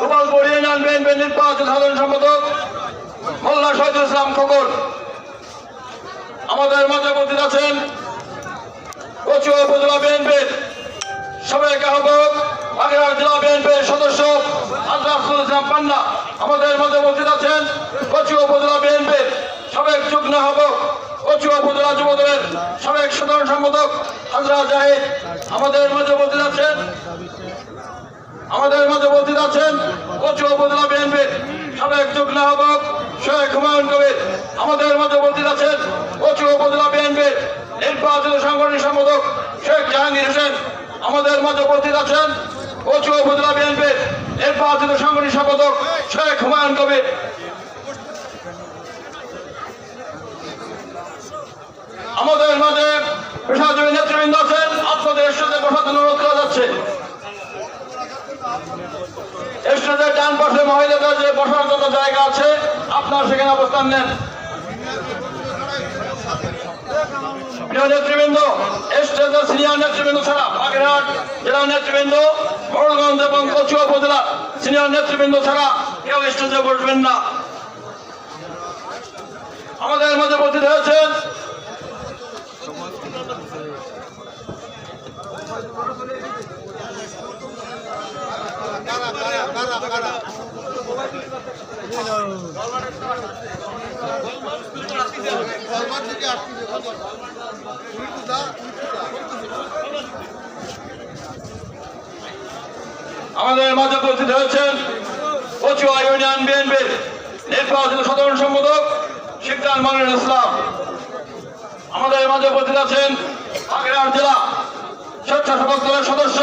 Gopalpur union BNP নির্বাচন সাধারণ সম্পাদক মোল্লা শহীদুল ইসলাম খোকর আমাদের মাঝে উপস্থিত আছেন কচুয়া উপজেলা বিএনপির সাবেক আহ্বায়ক, বাগেরহাট জেলা বিএনপির সদস্য আজরাফুল ইসলাম পান্না। আমাদের মাঝে উপস্থিত আছেন কচুয়া উপজেলা বিএনপির সাবেক যুগ্ম আহ্বায়ক কচুয়া উপজেলা যুবদলের সাবেক সাধারণ সম্পাদক হাজরা জাহিদ। আমাদের মাঝে উপস্থিত আছেন আমাদের মাঝে উপস্থিত আছেন কচুয়া উপজেলা বিএনপির সাবেক যুগ্ম আহ্বায়ক শেখ হুমায়ুন কবির। আমাদের মাঝে উপস্থিত আছেন কচুয়া উপজেলা বিএনপির নির্বাচিত সাংগঠনিক সম্পাদক শেখ জাহাঙ্গীর হোসেন। আমাদের মাঝে উপস্থিত আছেন কচুয়া উপজেলা বিএনপির নির্বাচিত সাংগঠনিক সম্পাদক শেখ হুমায়ুন কবির। আমাদের মাঝে পেশাজীবী নেতৃবৃন্দ আছেন আপনাদের সাথে বসাতে অনুরোধ করা যাচ্ছে স্টেজের ডান পাশে মহিলাদের যে বসার জন্য জায়গা আছে, আপনার সেখানে অবস্থান নেন। প্রিয় নেতৃবৃন্দ স্টেজের সিনিয়র নেতৃবৃন্দ ছাড়া বাগেরহাট জেলা নেতৃবৃন্দ বড়গঞ্জ এবং কচুয়া উপজেলা সিনিয়র নেতৃবৃন্দ ছাড়া কেউ স্টেজে বসবেন না। আমাদের মধ্যে উপস্থিত হয়েছেন আমাদের মাঝে উপস্থিত হয়েছেন কচুয়া ইউনিয়ন বিএনপির নির্বাচিত সাধারণ সম্পাদক শিবদান মামুনুল ইসলাম। আমাদের মাঝে উপস্থিত আছেন বাগেরহাট জেলা স্বেচ্ছাসেবক দলের সদস্য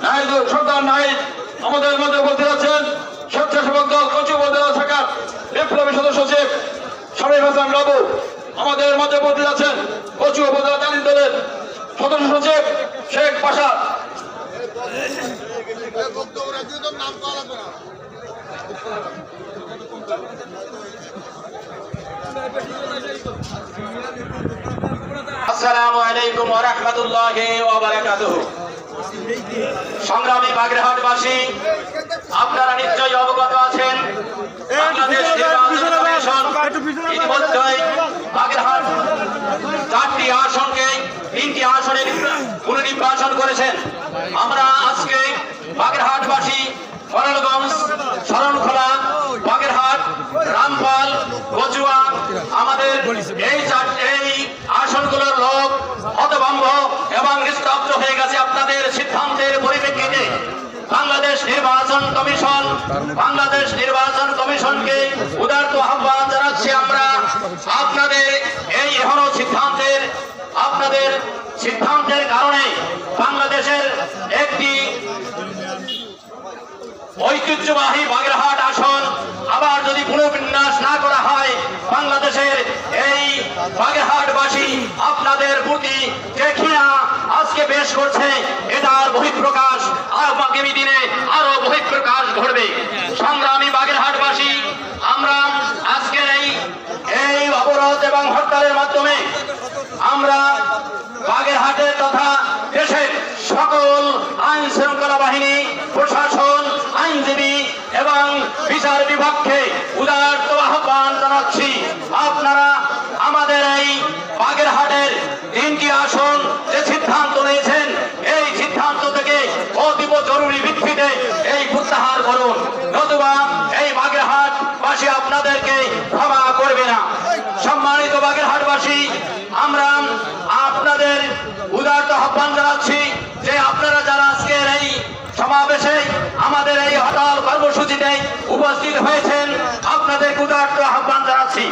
নাহিদ সর্দার নাহিদ আমাদের মাঝে উপস্থিত আছেন স্বেচ্ছাসেবক দল কচু শাখার বিপ্লবী সদস্য সচিব শরীফ হাসান বাবু, আমাদের মাঝে উপস্থিত আছেন কচু উপজেলা জাতীয় দলের সদস্য সচিব শেখ পাশা আসসালামু আলাইকুম রাহমাতুল্লাহি সংগ্রামী বাগেরহাটবাসী আপনারা নিশ্চয়ই অবগত আছেন। বাংলাদেশ ইতিমধ্যেই বাগেরহাট চারটি আসনকে তিনটি আসনে পুনর্নির্বাচন করেছেন। আমরা আজকে বাগেরহাটবাসী সরলগঞ্জ শরণখোলা বাগেরহাট রামপাল কচুয়া আমাদের এই এই আসনগুলোর লোক হতভম্ব এবং স্তব্ধ হয়ে গেছে আপনাদের সিদ্ধান্তের পরিপ্রেক্ষিতে। বাংলাদেশ নির্বাচন কমিশন, বাংলাদেশ নির্বাচন কমিশনকে উদার্ত আহ্বান জানাচ্ছি আমরা। আপনাদের এই এখনও সিদ্ধান্তের আপনাদের সিদ্ধান্তের কারণে বাংলাদেশের একটি ঐতিহ্যবাহী বাগেরহাট আসন আবার যদি পুনর্বিন্যাস না করা হয়, বাংলাদেশের এই বাগেরহাটবাসী আপনাদের প্রতি যে ঘৃণা আজকে পেশ করছে, এটার বহিঃপ্রকাশ আগামী দিনে আরও বহিঃপ্রকাশ ঘটবে। সংগ্রামী বাগেরহাটবাসী, আমরা আজকের এই এই অবরোধ এবং হরতালের মাধ্যমে আমরা বাগেরহাটের তথা দেশের সকল আইন শৃঙ্খলা বাহিনী প্রশাসন এবং বিচার বিভাগকে উদারত আহ্বান জানাচ্ছি। আপনারা আমাদের এই বাগেরহাটের তিনটি আসন যে সিদ্ধান্ত নিয়েছেন, এই সিদ্ধান্ত থেকে অতীব জরুরি ভিত্তিতে এই প্রত্যাহার করুন। নতুবা এই বাগেরহাট বাসী আপনাদেরকে ক্ষমা করবে না। সম্মানিত বাগেরহাটবাসী, আমরা আপনাদের উদারত আহ্বান জানাচ্ছি যে আপনারা যারা আজকের এই সমাবেশে আমাদের এই হরতাল কর্মসূচিতে উপস্থিত হয়েছেন আপনাদের উদারত আহ্বান জানাচ্ছি